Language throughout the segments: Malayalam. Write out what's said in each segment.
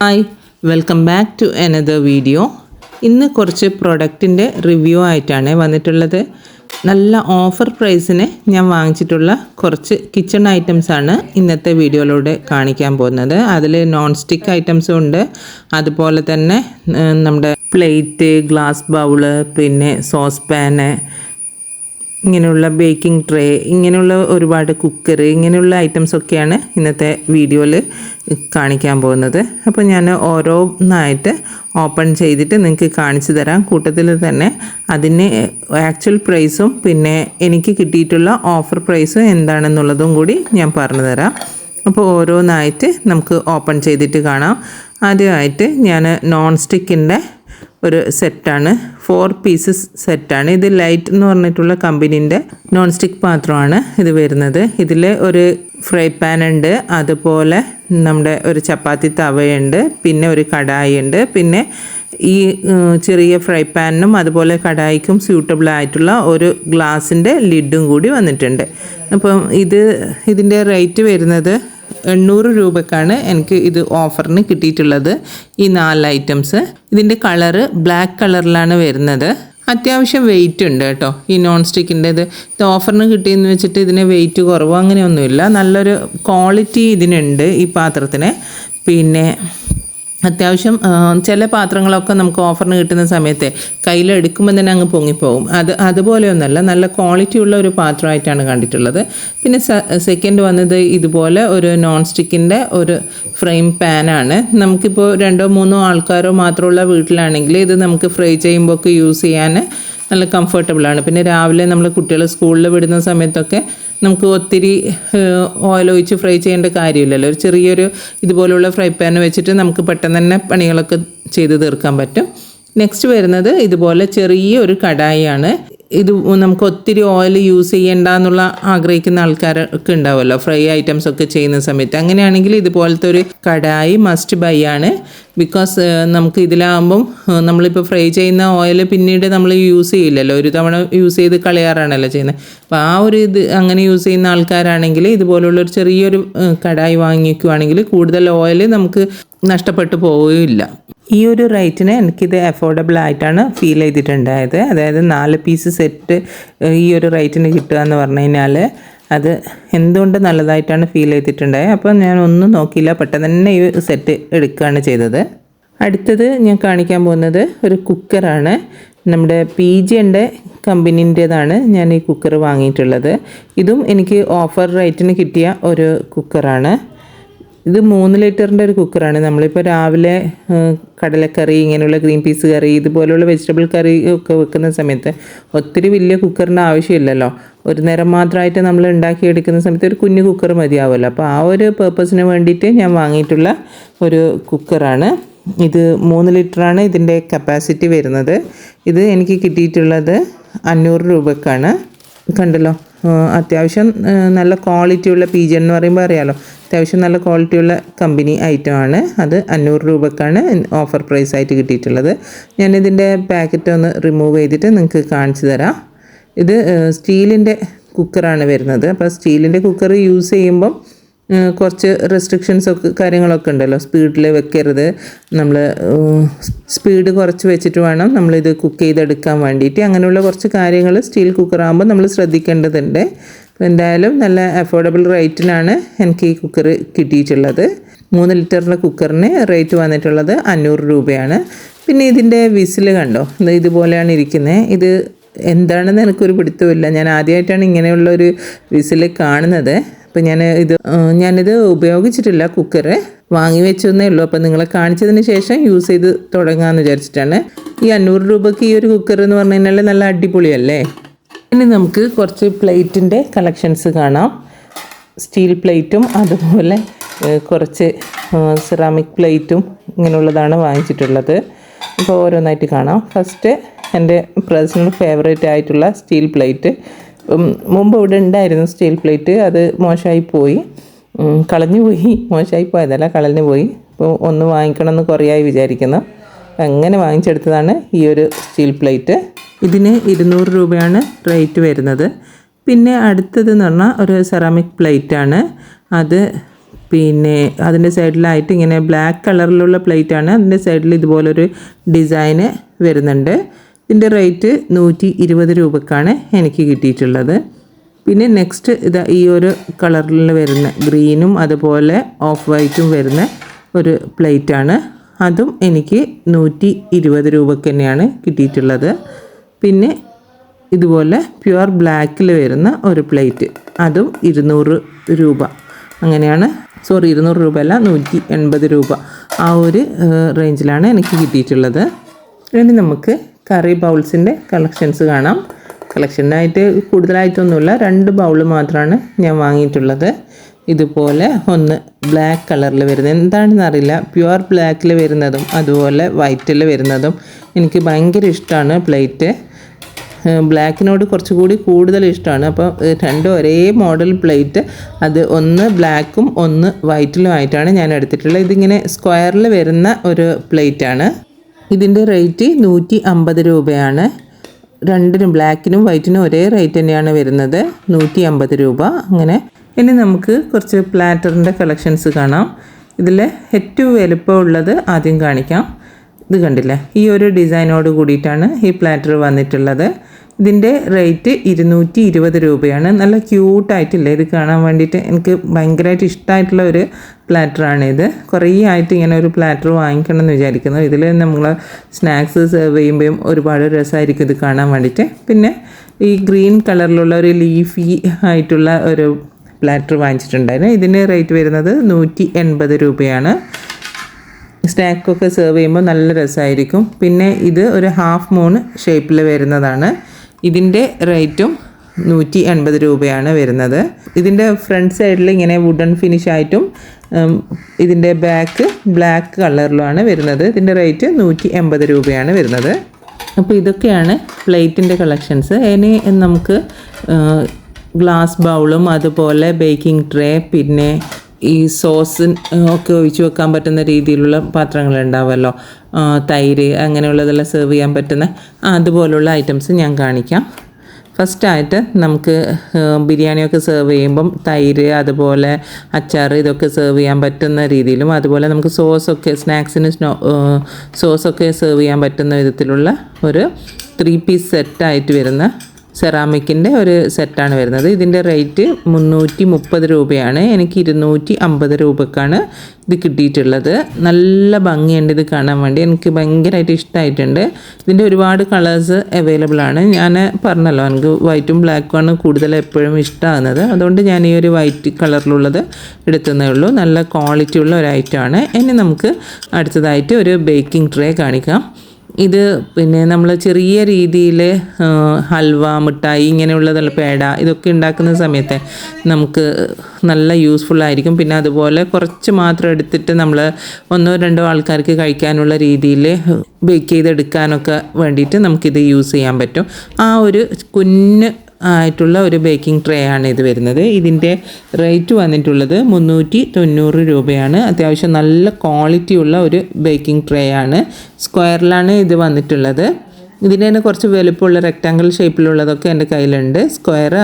Hi welcome back to another video ഇന്ന് കുറച്ച് പ്രൊഡക്റ്റിന്റെ റിവ്യൂ ആയിട്ടാണ് വന്നിട്ടുള്ളത്. നല്ല ഓഫർ പ്രൈസിന് ഞാൻ വാങ്ങിച്ചിട്ടുള്ള കുറച്ച് കിച്ചൺ ഐറ്റംസ് ആണ് ഇന്നത്തെ വീഡിയോയിലൂടെ കാണിക്കാൻ പോകുന്നത്. അതിൽ നോൺ സ്റ്റിക്ക് ഐറ്റംസും ഉണ്ട്. അതുപോലെ തന്നെ നമ്മുടെ പ്ലേറ്റ് ഗ്ലാസ് ബൗൾ പിന്നെ സോസ് പാന് ഇങ്ങനെയുള്ള ബേക്കിംഗ് ട്രേ ഇങ്ങനെയുള്ള ഒരുപാട് കുക്കർ ഇങ്ങനെയുള്ള ഐറ്റംസ് ഒക്കെയാണ് ഇന്നത്തെ വീഡിയോയിൽ കാണിക്കാൻ പോകുന്നത്. അപ്പോൾ ഞാൻ ഓരോന്നായിട്ട് ഓപ്പൺ ചെയ്തിട്ട് നിങ്ങൾക്ക് കാണിച്ചു തരാം. കൂട്ടത്തിൽ തന്നെ അതിന് ആക്ച്വൽ പ്രൈസും പിന്നെ എനിക്ക് കിട്ടിയിട്ടുള്ള ഓഫർ പ്രൈസും എന്താണെന്നുള്ളതും കൂടി ഞാൻ പറഞ്ഞു തരാം. അപ്പോൾ ഓരോന്നായിട്ട് നമുക്ക് ഓപ്പൺ ചെയ്തിട്ട് കാണാം. ആദ്യമായിട്ട് ഞാൻ നോൺ സ്റ്റിക്കിന്റെ ഒരു സെറ്റാണ് ഫോർ പീസസ് സെറ്റാണ് ഇത് ലൈറ്റ് എന്ന് പറഞ്ഞിട്ടുള്ള കമ്പനീന്റെ നോൺ സ്റ്റിക്ക് പാത്രമാണ് ഇത് വരുന്നത്. ഇതിൽ ഒരു ഫ്രൈ പാൻ ഉണ്ട്. അതുപോലെ നമ്മുടെ ഒരു ചപ്പാത്തി തവയുണ്ട്. പിന്നെ ഒരു കടായി ഉണ്ട്. പിന്നെ ഈ ചെറിയ ഫ്രൈ പാനിനും അതുപോലെ കടായിക്കും സ്യൂട്ടബിൾ ആയിട്ടുള്ള ഒരു ഗ്ലാസിന്റെ ലിഡും കൂടി വന്നിട്ടുണ്ട്. അപ്പം ഇത് ഇതിന്റെ റേറ്റ് വരുന്നത് എണ്ണൂറ് രൂപക്കാണ് എനിക്ക് ഇത് ഓഫറിന് കിട്ടിയിട്ടുള്ളത്. ഈ നാല് ഐറ്റംസ് ഇതിന്റെ കളറ് ബ്ലാക്ക് കളറിലാണ് വരുന്നത്. അത്യാവശ്യം വെയിറ്റ് ഉണ്ട് കേട്ടോ. ഈ നോൺ സ്റ്റിക്കിന്റെ ഇത് ഇത് ഓഫറിന് കിട്ടിയെന്ന് വെച്ചിട്ട് ഇതിന് വെയിറ്റ് കുറവോ അങ്ങനെയൊന്നുമില്ല. നല്ലൊരു ക്വാളിറ്റി ഇതിനുണ്ട് ഈ പാത്രത്തിന്. പിന്നെ അത്യാവശ്യം ചില പാത്രങ്ങളൊക്കെ നമുക്ക് ഓഫറിന് കിട്ടുന്ന സമയത്ത് കയ്യിലെടുക്കുമ്പോൾ തന്നെ അങ്ങ് പൊങ്ങിപ്പോകും അത് ഒന്നല്ല നല്ല ക്വാളിറ്റി ഉള്ള ഒരു പാത്രമായിട്ടാണ് കണ്ടിട്ടുള്ളത്. പിന്നെ സെക്കൻഡ് വന്നത് ഇതുപോലെ ഒരു നോൺ സ്റ്റിക്കിന്റെ ഒരു ഫ്രെയിം പാനാണ് നമുക്കിപ്പോൾ രണ്ടോ മൂന്നോ ആൾക്കാരോ മാത്രമുള്ള വീട്ടിലാണെങ്കിൽ ഇത് നമുക്ക് ഫ്രൈ ചെയ്യുമ്പോൾ ഒക്കെ യൂസ് ചെയ്യാൻ നല്ല കംഫർട്ടബിളാണ് പിന്നെ രാവിലെ നമ്മൾ കുട്ടികളെ സ്കൂളിൽ വിടുന്ന സമയത്തൊക്കെ നമുക്ക് ഒത്തിരി ഓയിൽ ഒഴിച്ച് ഫ്രൈ ചെയ്യേണ്ട കാര്യമില്ലല്ലോ. ഒരു ചെറിയൊരു ഇതുപോലുള്ള ഫ്രൈ പാൻ വെച്ചിട്ട് നമുക്ക് പെട്ടെന്ന് തന്നെ പണികളൊക്കെ ചെയ്ത് തീർക്കാൻ പറ്റും. നെക്സ്റ്റ് വരുന്നത് ഇതുപോലെ ചെറിയ ഒരു കടായിയാണ്. ഇത് നമുക്ക് ഒത്തിരി ഓയിൽ യൂസ് ചെയ്യേണ്ട എന്നുള്ള ആഗ്രഹിക്കുന്ന ആൾക്കാരൊക്കെ ഉണ്ടാവുമല്ലോ ഫ്രൈ ഐറ്റംസ് ഒക്കെ ചെയ്യുന്ന സമയത്ത്. അങ്ങനെയാണെങ്കിൽ ഇതുപോലത്തെ ഒരു കടായി മസ്റ്റ് ബൈ ആണ്. ബിക്കോസ് നമുക്ക് ഇതിലാകുമ്പം നമ്മളിപ്പോൾ ഫ്രൈ ചെയ്യുന്ന ഓയിൽ പിന്നീട് നമ്മൾ യൂസ് ചെയ്യില്ലല്ലോ. ഒരു തവണ യൂസ് ചെയ്ത് കളയാറാണല്ലോ ചെയ്യുന്നത് അപ്പോൾ ആ ഒരു ഇത് അങ്ങനെ യൂസ് ചെയ്യുന്ന ആൾക്കാരാണെങ്കിൽ ഇതുപോലുള്ളൊരു ചെറിയൊരു കടായി വാങ്ങിക്കുവാണെങ്കിൽ കൂടുതൽ ഓയിൽ നമുക്ക് നഷ്ടപ്പെട്ടു പോവുകയില്ല. ഈ ഒരു റേറ്റിന് എനിക്കിത് അഫോർഡബിൾ ആയിട്ടാണ് ഫീൽ ചെയ്തിട്ടുണ്ടായത്. അതായത് നാല് പീസ് സെറ്റ് ഈ ഒരു റേറ്റിന് കിട്ടുക എന്ന് പറഞ്ഞു കഴിഞ്ഞാൽ അത് എന്തുകൊണ്ട് നല്ലതായിട്ടാണ് ഫീൽ ചെയ്തിട്ടുണ്ടായത്. അപ്പോൾ ഞാൻ ഒന്നും നോക്കിയില്ല. പെട്ടെന്ന് തന്നെ ഈ സെറ്റ് എടുക്കുകയാണ് ചെയ്തത്. അടുത്തത് ഞാൻ കാണിക്കാൻ പോകുന്നത് ഒരു കുക്കറാണ് നമ്മുടെ പി ജിന്റെ കമ്പനീന്റേതാണ് ഞാൻ ഈ കുക്കർ വാങ്ങിയിട്ടുള്ളത്. ഇതും എനിക്ക് ഓഫർ റേറ്റിന് കിട്ടിയ ഒരു കുക്കറാണ് ഇത് മൂന്ന് ലിറ്ററിന്റെ ഒരു കുക്കറാണ്. നമ്മളിപ്പോൾ രാവിലെ കടലക്കറി ഇങ്ങനെയുള്ള ഗ്രീൻ പീസ് കറി ഇതുപോലെയുള്ള വെജിറ്റബിൾ കറി ഒക്കെ വെക്കുന്ന സമയത്ത് ഒത്തിരി വലിയ കുക്കറിന്റെ ആവശ്യമില്ലല്ലോ. ഒരു നേരം മാത്രമായിട്ട് നമ്മൾ ഉണ്ടാക്കിയെടുക്കുന്ന സമയത്ത് ഒരു കുഞ്ഞു കുക്കർ മതിയാവുമല്ലോ. അപ്പോൾ ആ ഒരു പേർപ്പസിന് വേണ്ടിയിട്ട് ഞാൻ വാങ്ങിയിട്ടുള്ള ഒരു കുക്കറാണ്. ഇത് മൂന്ന് ലിറ്ററാണ് ഇതിന്റെ കപ്പാസിറ്റി വരുന്നത്. ഇത് എനിക്ക് കിട്ടിയിട്ടുള്ളത് അഞ്ഞൂറ് രൂപക്കാണ്. കണ്ടല്ലോ അത്യാവശ്യം നല്ല ക്വാളിറ്റിയുള്ള പീജൻ എന്ന് പറയുമ്പോൾ അറിയാലോ. അത്യാവശ്യം നല്ല ക്വാളിറ്റിയുള്ള കമ്പനി ഐറ്റമാണ്. അത് അഞ്ഞൂറ് രൂപക്കാണ് ഓഫർ പ്രൈസ് ആയിട്ട് കിട്ടിയിട്ടുള്ളത്. ഞാനിതിന്റെ പാക്കറ്റ് ഒന്ന് റിമൂവ് ചെയ്തിട്ട് നിങ്ങൾക്ക് കാണിച്ചു തരാം. ഇത് സ്റ്റീലിന്റെ കുക്കറാണ് വരുന്നത്. അപ്പോൾ സ്റ്റീലിന്റെ കുക്കർ യൂസ് ചെയ്യുമ്പം കുറച്ച് റെസ്ട്രിക്ഷൻസ് ഒക്കെ കാര്യങ്ങളൊക്കെ ഉണ്ടല്ലോ. സ്പീഡിൽ വെക്കരുത്. നമ്മൾ സ്പീഡ് കുറച്ച് വെച്ചിട്ട് വേണം നമ്മളിത് കുക്ക് ചെയ്തെടുക്കാൻ വേണ്ടിയിട്ട്. അങ്ങനെയുള്ള കുറച്ച് കാര്യങ്ങൾ സ്റ്റീൽ കുക്കറാകുമ്പോൾ നമ്മൾ ശ്രദ്ധിക്കേണ്ടതുണ്ട്. എന്തായാലും നല്ല അഫോർഡബിൾ റേറ്റിനാണ് എനിക്ക് ഈ കുക്കർ കിട്ടിയിട്ടുള്ളത്. മൂന്ന് ലിറ്ററിന്റെ കുക്കറിന് റേറ്റ് വന്നിട്ടുള്ളത് അഞ്ഞൂറ് രൂപയാണ്. പിന്നെ ഇതിന്റെ വിസിൽ കണ്ടോ? ഇത് ഇതുപോലെയാണ് ഇരിക്കുന്നത്. ഇത് എന്താണെന്ന് എനിക്കൊരു പിടുത്തമില്ല ഞാൻ ആദ്യമായിട്ടാണ് ഇങ്ങനെയുള്ളൊരു വിസിൽ കാണുന്നത്. അപ്പം ഞാൻ ഇത് ഞാനിത് ഉപയോഗിച്ചിട്ടില്ല കുക്കർ വാങ്ങി വെച്ചെന്നേ ഉള്ളൂ. അപ്പം നിങ്ങളെ കാണിച്ചതിന് ശേഷം യൂസ് ചെയ്ത് തുടങ്ങാമെന്ന് വിചാരിച്ചിട്ടാണ്. ഈ അഞ്ഞൂറ് രൂപയ്ക്ക് ഈ ഒരു കുക്കർ എന്ന് പറഞ്ഞു കഴിഞ്ഞാൽ നല്ല അടിപൊളിയല്ലേ? ഇനി നമുക്ക് കുറച്ച് പ്ലേറ്റിന്റെ കളക്ഷൻസ് കാണാം. സ്റ്റീൽ പ്ലേറ്റും അതുപോലെ കുറച്ച് സിറാമിക് പ്ലേറ്റും ഇങ്ങനെയുള്ളതാണ് വാങ്ങിച്ചിട്ടുള്ളത്. അപ്പോൾ ഓരോന്നായിട്ട് കാണാം. ഫസ്റ്റ് എന്റെ പേഴ്സണൽ ഫേവറേറ്റ് ആയിട്ടുള്ള സ്റ്റീൽ പ്ലേറ്റ്. മുമ്പ് ഇവിടെ ഉണ്ടായിരുന്നു സ്റ്റീൽ പ്ലേറ്റ് അത് മോശമായി പോയി. കളഞ്ഞു പോയി. മോശമായി പോയതല്ല കളഞ്ഞു പോയി. അപ്പോൾ ഒന്ന് വാങ്ങിക്കണമെന്ന് കുറേയായി വിചാരിക്കുന്നു. അങ്ങനെ വാങ്ങിച്ചെടുത്തതാണ് ഈ ഒരു സ്റ്റീൽ പ്ലേറ്റ്. ഇതിന് ഇരുന്നൂറ് രൂപയാണ് റേറ്റ് വരുന്നത്. പിന്നെ അടുത്തതെന്ന് പറഞ്ഞാൽ ഒരു സെറാമിക് പ്ലേറ്റ് ആണ്. അത് പിന്നെ അതിന്റെ സൈഡിലായിട്ട് ഇങ്ങനെ ബ്ലാക്ക് കളറിലുള്ള പ്ലേറ്റ് ആണ്. അതിന്റെ സൈഡിൽ ഇതുപോലൊരു ഡിസൈന് വരുന്നുണ്ട്. ഇതിന്റെ റേറ്റ് നൂറ്റി ഇരുപത് രൂപക്കാണ് എനിക്ക് കിട്ടിയിട്ടുള്ളത്. പിന്നെ നെക്സ്റ്റ് ഇത് ഈ ഒരു കളറിൽ വരുന്ന ഗ്രീനും അതുപോലെ ഓഫ് വൈറ്റും വരുന്ന ഒരു പ്ലേറ്റാണ് അതും എനിക്ക് നൂറ്റി ഇരുപത് രൂപക്ക് തന്നെയാണ് കിട്ടിയിട്ടുള്ളത്. പിന്നെ ഇതുപോലെ പ്യുവർ ബ്ലാക്കിൽ വരുന്ന ഒരു പ്ലേറ്റ് അതും ഇരുന്നൂറ് രൂപ. അങ്ങനെയാണ് സോറി ഇരുന്നൂറ് രൂപ അല്ല നൂറ്റി എൺപത് രൂപ. ആ ഒരു റേഞ്ചിലാണ് എനിക്ക് കിട്ടിയിട്ടുള്ളത്. ഇനി നമുക്ക് കറി ബൗൾസിന്റെ കളക്ഷൻസ് കാണാം. കളക്ഷനായിട്ട് കൂടുതലായിട്ടൊന്നുമില്ല രണ്ട് ബൗൾ മാത്രമാണ് ഞാൻ വാങ്ങിയിട്ടുള്ളത്. ഇതുപോലെ ഒന്ന് ബ്ലാക്ക് കളറിൽ വരുന്നത്. എന്താണെന്ന് അറിയില്ല. പ്യുവർ ബ്ലാക്കിൽ വരുന്നതും അതുപോലെ വൈറ്റിൽ വരുന്നതും എനിക്ക് ഭയങ്കര ഇഷ്ടമാണ് പ്ലേറ്റ് ബ്ലാക്കിനോട് കുറച്ചുകൂടി കൂടുതൽ ഇഷ്ടമാണ് അപ്പോൾ രണ്ടും ഒരേ മോഡൽ പ്ലേറ്റ് അത് ഒന്ന് ബ്ലാക്കും ഒന്ന് വൈറ്റിലും ആയിട്ടാണ് ഞാൻ എടുത്തിട്ടുള്ളത്. ഇതിങ്ങനെ സ്ക്വയറിൽ വരുന്ന ഒരു പ്ലേറ്റാണ് ഇതിന്റെ റേറ്റ് നൂറ്റി അമ്പത് രൂപയാണ്. രണ്ടിനും ബ്ലാക്കിനും വൈറ്റിനും ഒരേ റേറ്റ് തന്നെയാണ് വരുന്നത്. നൂറ്റി അമ്പത് രൂപ. അങ്ങനെ ഇനി നമുക്ക് കുറച്ച് പ്ലാറ്ററിന്റെ കളക്ഷൻസ് കാണാം. ഇതിൽ ഏറ്റവും വലുപ്പമുള്ളത് ആദ്യം കാണിക്കാം. ഇത് കണ്ടില്ലേ? ഈ ഒരു ഡിസൈനോട് കൂടിയിട്ടാണ് ഈ പ്ലാറ്റർ വന്നിട്ടുള്ളത്. ഇതിന്റെ റേറ്റ് ഇരുന്നൂറ്റി ഇരുപത് രൂപയാണ്. നല്ല ക്യൂട്ടായിട്ടില്ലേ ഇത് കാണാൻ വേണ്ടിയിട്ട് എനിക്ക് ഭയങ്കരമായിട്ട് ഇഷ്ടമായിട്ടുള്ള ഒരു പ്ലാറ്ററാണ് ഇത്. കുറേ ആയിട്ട് ഇങ്ങനെ ഒരു പ്ലാറ്റർ വാങ്ങിക്കണം എന്ന് വിചാരിക്കുന്നു. ഇതിൽ നമ്മൾ സ്നാക്സ് സെർവ് ചെയ്യുമ്പോഴും ഒരുപാട് രസമായിരിക്കും ഇത് കാണാൻ വേണ്ടിയിട്ട്. പിന്നെ ഈ ഗ്രീൻ കളറിലുള്ള ഒരു ലീഫി ആയിട്ടുള്ള ഒരു പ്ലാറ്റർ വാങ്ങിച്ചിട്ടുണ്ടായിരുന്നു. ഇതിന് റേറ്റ് വരുന്നത് നൂറ്റി എൺപത് രൂപയാണ് സ്നാക്കൊക്കെ സെർവ് ചെയ്യുമ്പോൾ നല്ല രസമായിരിക്കും. പിന്നെ ഇത് ഒരു ഹാഫ് മൂൺ ഷേപ്പിൽ വരുന്നതാണ്. ഇതിന്റെ റേറ്റും നൂറ്റി എൺപത് രൂപയാണ് വരുന്നത്. ഇതിന്റെ ഫ്രണ്ട് സൈഡിൽ ഇങ്ങനെ വുഡൻ ഫിനിഷ് ആയിട്ടും ഇതിന്റെ ബാക്ക് ബ്ലാക്ക് കളറിലുമാണ് വരുന്നത്. ഇതിന്റെ റേറ്റ് നൂറ്റി എൺപത് രൂപയാണ് വരുന്നത്. അപ്പോൾ ഇതൊക്കെയാണ് പ്ലേറ്റിന്റെ കളക്ഷൻസ് ഇനി നമുക്ക് ഗ്ലാസ് ബൗളും അതുപോലെ ബേക്കിംഗ് ട്രേ പിന്നെ ഈ സോസ് ഒക്കെ ഒഴിച്ചു വെക്കാൻ പറ്റുന്ന രീതിയിലുള്ള പാത്രങ്ങൾ ഉണ്ടാവുമല്ലോ തൈര് അങ്ങനെയുള്ളതെല്ലാം സെർവ് ചെയ്യാൻ പറ്റുന്ന അതുപോലുള്ള ഐറ്റംസ് ഞാൻ കാണിക്കാം. ഫസ്റ്റായിട്ട് നമുക്ക് ബിരിയാണിയൊക്കെ സെർവ് ചെയ്യുമ്പം തൈര് അതുപോലെ അച്ചാർ ഇതൊക്കെ സെർവ് ചെയ്യാൻ പറ്റുന്ന രീതിയിലും അതുപോലെ നമുക്ക് സോസൊക്കെ സ്നാക്സിന് സ്നോ സോസൊക്കെ സെർവ് ചെയ്യാൻ പറ്റുന്ന വിധത്തിലുള്ള ഒരു ത്രീ പീസ് സെറ്റായിട്ട് വരുന്ന സെറാമിക്കിന്റെ ഒരു സെറ്റാണ് വരുന്നത്. ഇതിന്റെ റേറ്റ് മുന്നൂറ്റി മുപ്പത് രൂപയാണ്. എനിക്ക് ഇരുന്നൂറ്റി അമ്പത് രൂപക്കാണ് ഇത് കിട്ടിയിട്ടുള്ളത്. നല്ല ഭംഗിയുണ്ട് ഇത് കാണാൻ വേണ്ടി. എനിക്ക് ഭയങ്കരമായിട്ട് ഇഷ്ടമായിട്ടുണ്ട്. ഇതിന്റെ ഒരുപാട് കളേഴ്സ് അവൈലബിൾ ആണ്. ഞാൻ പറഞ്ഞല്ലോ എനിക്ക് വൈറ്റും ബ്ലാക്കും ആണ് കൂടുതൽ എപ്പോഴും ഇഷ്ടമാകുന്നത്. അതുകൊണ്ട് ഞാൻ ഈ ഒരു വൈറ്റ് കളറിലുള്ളത് എടുത്തതേ ഉള്ളൂ. നല്ല ക്വാളിറ്റി ഉള്ള ഒരു ഐറ്റമാണ് ഇനി നമുക്ക് അടുത്തതായിട്ട് ഒരു ബേക്കിംഗ് ട്രേ കാണിക്കാം. ഇത് പിന്നെ നമ്മൾ ചെറിയ രീതിയിൽ ഹൽവ മിഠായി ഇങ്ങനെയുള്ളതുള്ള പേട ഇതൊക്കെ ഉണ്ടാക്കുന്ന സമയത്ത് നമുക്ക് നല്ല യൂസ്ഫുൾ ആയിരിക്കും. പിന്നെ അതുപോലെ കുറച്ച് മാത്രം എടുത്തിട്ട് നമ്മൾ ഒന്നോ രണ്ടോ ആൾക്കാർക്ക് കഴിക്കാനുള്ള രീതിയിൽ ബേക്ക് ചെയ്തെടുക്കാനൊക്കെ വേണ്ടിയിട്ട് നമുക്കിത് യൂസ് ചെയ്യാൻ പറ്റും. ആ ഒരു കുഞ്ഞ് ആയിട്ടുള്ള ഒരു ബേക്കിംഗ് ട്രേ ആണ് ഇത് വരുന്നത്. ഇതിന്റെ റേറ്റ് വന്നിട്ടുള്ളത് മുന്നൂറ്റി തൊണ്ണൂറ് രൂപയാണ്. അത്യാവശ്യം നല്ല ക്വാളിറ്റി ഉള്ള ഒരു ബേക്കിംഗ് ട്രേ ആണ്. സ്ക്വയറിലാണ് ഇത് വന്നിട്ടുള്ളത്. ഇതിന് തന്നെ കുറച്ച് വലുപ്പമുള്ള റെക്റ്റാങ്കിൾ ഷേപ്പിലുള്ളതൊക്കെ എന്റെ കയ്യിലുണ്ട്. സ്ക്വയർ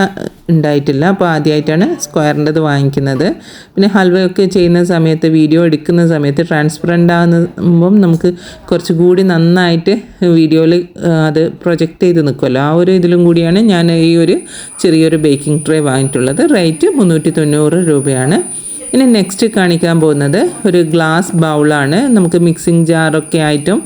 ഉണ്ടായിട്ടില്ല. അപ്പോൾ ആദ്യമായിട്ടാണ് സ്ക്വയറിന്റെത് വാങ്ങിക്കുന്നത്. പിന്നെ ഹൽവയൊക്കെ ചെയ്യുന്ന സമയത്ത് വീഡിയോ എടുക്കുന്ന സമയത്ത് ട്രാൻസ്പെറന്റ് ആകുമ്പം നമുക്ക് കുറച്ചുകൂടി നന്നായിട്ട് വീഡിയോയിൽ അത് പ്രൊജക്റ്റ് ചെയ്ത് നിൽക്കുമല്ലോ. ആ ഒരു ഇതിലും കൂടിയാണ് ഞാൻ ഈ ഒരു ചെറിയൊരു ബേക്കിംഗ് ട്രേ വാങ്ങിയിട്ടുള്ളത്. റേറ്റ് മുന്നൂറ്റി തൊണ്ണൂറ് രൂപയാണ്. ഇനി നെക്സ്റ്റ് കാണിക്കാൻ പോകുന്നത് ഒരു ഗ്ലാസ് ബൗളാണ് നമുക്ക് മിക്സിംഗ് ജാറൊക്കെ ആയിട്ടും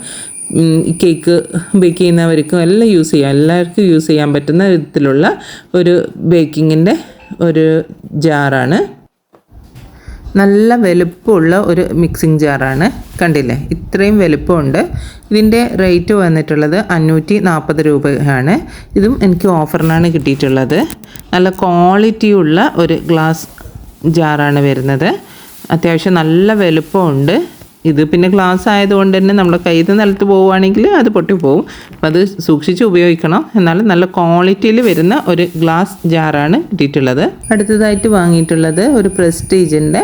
കേക്ക് ബേക്ക് ചെയ്യുന്നവർക്കും എല്ലാം യൂസ് ചെയ്യാം. എല്ലാവർക്കും യൂസ് ചെയ്യാൻ പറ്റുന്ന വിധത്തിലുള്ള ഒരു ബേക്കിങ്ങിന്റെ ഒരു ജാറാണ്. നല്ല വലുപ്പമുള്ള ഒരു മിക്സിംഗ് ജാറാണ്. കണ്ടില്ലേ? ഇത്രയും വലുപ്പമുണ്ട്. ഇതിന്റെ റേറ്റ് വന്നിട്ടുള്ളത് അഞ്ഞൂറ്റി നാൽപ്പത് രൂപയാണ്. ഇതും എനിക്ക് ഓഫറിനാണ് കിട്ടിയിട്ടുള്ളത്. നല്ല ക്വാളിറ്റിയുള്ള ഒരു ഗ്ലാസ് ജാറാണ് വരുന്നത്. അത്യാവശ്യം നല്ല വലുപ്പമുണ്ട്. ഇത് പിന്നെ ഗ്ലാസ് ആയതുകൊണ്ട് തന്നെ നമ്മുടെ കയ്യിൽ നിന്ന് നിലത്ത് പോവുകയാണെങ്കിൽ അത് പൊട്ടിപ്പോവും. അപ്പം അത് സൂക്ഷിച്ച് ഉപയോഗിക്കണം. എന്നാൽ നല്ല ക്വാളിറ്റിയിൽ വരുന്ന ഒരു ഗ്ലാസ് ജാറാണ് കിട്ടിയിട്ടുള്ളത് അടുത്തതായിട്ട് വാങ്ങിയിട്ടുള്ളത് ഒരു പ്രസ്റ്റീജിന്റെ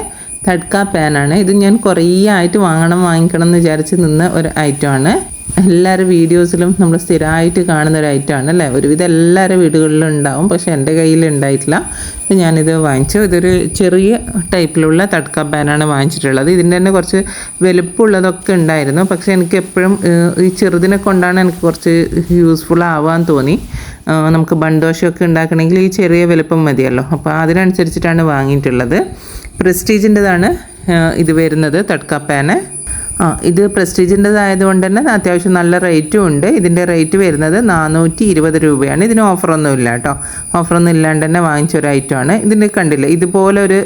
തഡ്ക പാനാണ് ഇത് ഞാൻ കുറേ ആയിട്ട് വാങ്ങണം വാങ്ങിക്കണം എന്ന് വിചാരിച്ച് നിന്ന ഒരു ഐറ്റമാണ് എല്ലാവരുടെ വീഡിയോസിലും നമ്മൾ സ്ഥിരമായിട്ട് കാണുന്ന ഒരു ഐറ്റമാണ് അല്ലേ ഒരുവിധം എല്ലാവരുടെ വീടുകളിലും ഉണ്ടാവും പക്ഷേ എന്റെ കയ്യിൽ ഉണ്ടായിട്ടില്ല. അപ്പോൾ ഞാനിത് വാങ്ങിച്ചു. ഇതൊരു ചെറിയ ടൈപ്പിലുള്ള തട്ക പാനാണ് വാങ്ങിച്ചിട്ടുള്ളത്. ഇതിന്റെ തന്നെ കുറച്ച് വലുപ്പമുള്ളതൊക്കെ ഉണ്ടായിരുന്നു. പക്ഷേ എനിക്ക് എപ്പോഴും ഈ ചെറുതിനെ കൊണ്ടാണ് എനിക്ക് കുറച്ച് യൂസ്ഫുൾ ആവാൻ തോന്നി. നമുക്ക് ബണ്ടോഷമൊക്കെ ഉണ്ടാക്കണമെങ്കിൽ ഈ ചെറിയ വലുപ്പം മതിയല്ലോ. അപ്പോൾ അതിനനുസരിച്ചിട്ടാണ് വാങ്ങിയിട്ടുള്ളത്. പ്രസ്റ്റീജിന്റെതാണ് ഇത് വരുന്നത് തട്ക പാന് ആ ഇത് പ്രസ്റ്റീജിന്റെതായതുകൊണ്ട് തന്നെ അത്യാവശ്യം നല്ല റേറ്റും ഉണ്ട്. ഇതിന്റെ റേറ്റ് വരുന്നത് നാനൂറ്റി ഇരുപത് രൂപയാണ്. ഇതിന് ഓഫറൊന്നും ഇല്ല കേട്ടോ. ഓഫറൊന്നും ഇല്ലാണ്ട് തന്നെ വാങ്ങിച്ച ഒരു ഐറ്റമാണ് ഇതിന്റെ കണ്ടില്ല ഇതുപോലെ ഒരു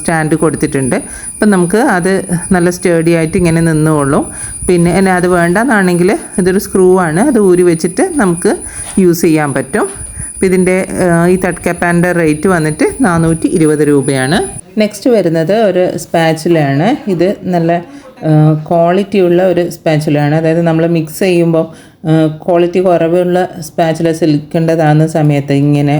സ്റ്റാൻഡ് കൊടുത്തിട്ടുണ്ട്. അപ്പം നമുക്ക് അത് നല്ല സ്റ്റേഡി ആയിട്ട് ഇങ്ങനെ നിന്നുകൊള്ളും പിന്നെ എന്നെ അത് വേണ്ടെന്നാണെങ്കിൽ ഇതൊരു സ്ക്രൂ ആണ്. അത് ഊരി വെച്ചിട്ട് നമുക്ക് യൂസ് ചെയ്യാൻ പറ്റും. അപ്പോൾ ഇതിന്റെ ഈ തട്ട്ക്കപ്പാന്റെ റേറ്റ് വന്നിട്ട് നാനൂറ്റി ഇരുപത് രൂപയാണ്. നെക്സ്റ്റ് വരുന്നത് ഒരു സ്പാച്ചിലാണ്. ഇത് നല്ല ക്വാളിറ്റി ഉള്ള ഒരു സ്പാച്ചുലയാണ് അതായത് നമ്മൾ മിക്സ് ചെയ്യുമ്പോൾ ക്വാളിറ്റി കുറവുള്ള സ്പാച്ചുല സിലിക്കേണ്ടതാകുന്ന സമയത്ത് ഇങ്ങനെ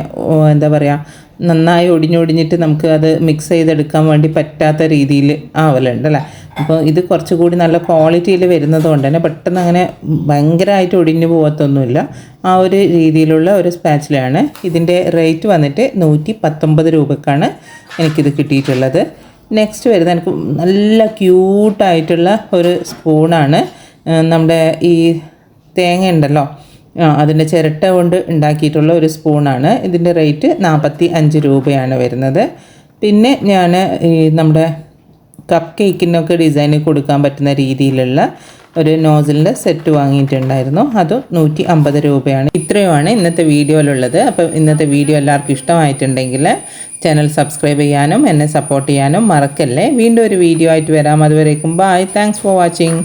എന്താ പറയുക നന്നായി ഒടിഞ്ഞൊടിഞ്ഞിട്ട് നമുക്ക് അത് മിക്സ് ചെയ്തെടുക്കാൻ വേണ്ടി പറ്റാത്ത രീതിയിൽ ആവലുണ്ട് അല്ലേ? അപ്പോൾ ഇത് കുറച്ചുകൂടി നല്ല ക്വാളിറ്റിയിൽ വരുന്നത് കൊണ്ട് തന്നെ പെട്ടെന്ന് അങ്ങനെ ഭയങ്കരമായിട്ട് ഒടിഞ്ഞു പോകത്തൊന്നുമില്ല ആ ഒരു രീതിയിലുള്ള ഒരു സ്പാച്ചിലാണ് ഇതിന്റെ റേറ്റ് വന്നിട്ട് നൂറ്റി പത്തൊമ്പത് രൂപക്കാണ് എനിക്കിത് കിട്ടിയിട്ടുള്ളത്. നെക്സ്റ്റ് വരുന്ന എനിക്ക് നല്ല ക്യൂട്ടായിട്ടുള്ള ഒരു സ്പൂണാണ്. നമ്മുടെ ഈ തേങ്ങ ഉണ്ടല്ലോ. അതിന്റെ ചിരട്ട കൊണ്ട് ഉണ്ടാക്കിയിട്ടുള്ള ഒരു സ്പൂണാണ്. ഇതിന്റെ റേറ്റ് നാൽപ്പത്തി അഞ്ച് രൂപയാണ് വരുന്നത്. പിന്നെ ഞാൻ ഈ നമ്മുടെ കപ്പ് കേക്കിനൊക്കെ ഡിസൈൻ കൊടുക്കാൻ പറ്റുന്ന രീതിയിലുള്ള ഒരു നോസിലിന്റെ സെറ്റ് വാങ്ങിയിട്ടുണ്ടായിരുന്നു. അതും നൂറ്റി അമ്പത് രൂപയാണ്. ഇത്രയുമാണ് ഇന്നത്തെ വീഡിയോയിലുള്ളത് അപ്പോൾ ഇന്നത്തെ വീഡിയോ എല്ലാവർക്കും ഇഷ്ടമായിട്ടുണ്ടെങ്കിൽ ചാനൽ സബ്സ്ക്രൈബ് ചെയ്യാനും എന്നെ സപ്പോർട്ട് ചെയ്യാനും മറക്കല്ലേ. വീണ്ടും ഒരു വീഡിയോ ആയിട്ട് വരാം. അതുവരേക്കും ബൈ താങ്ക്സ് ഫോർ വാച്ചിങ്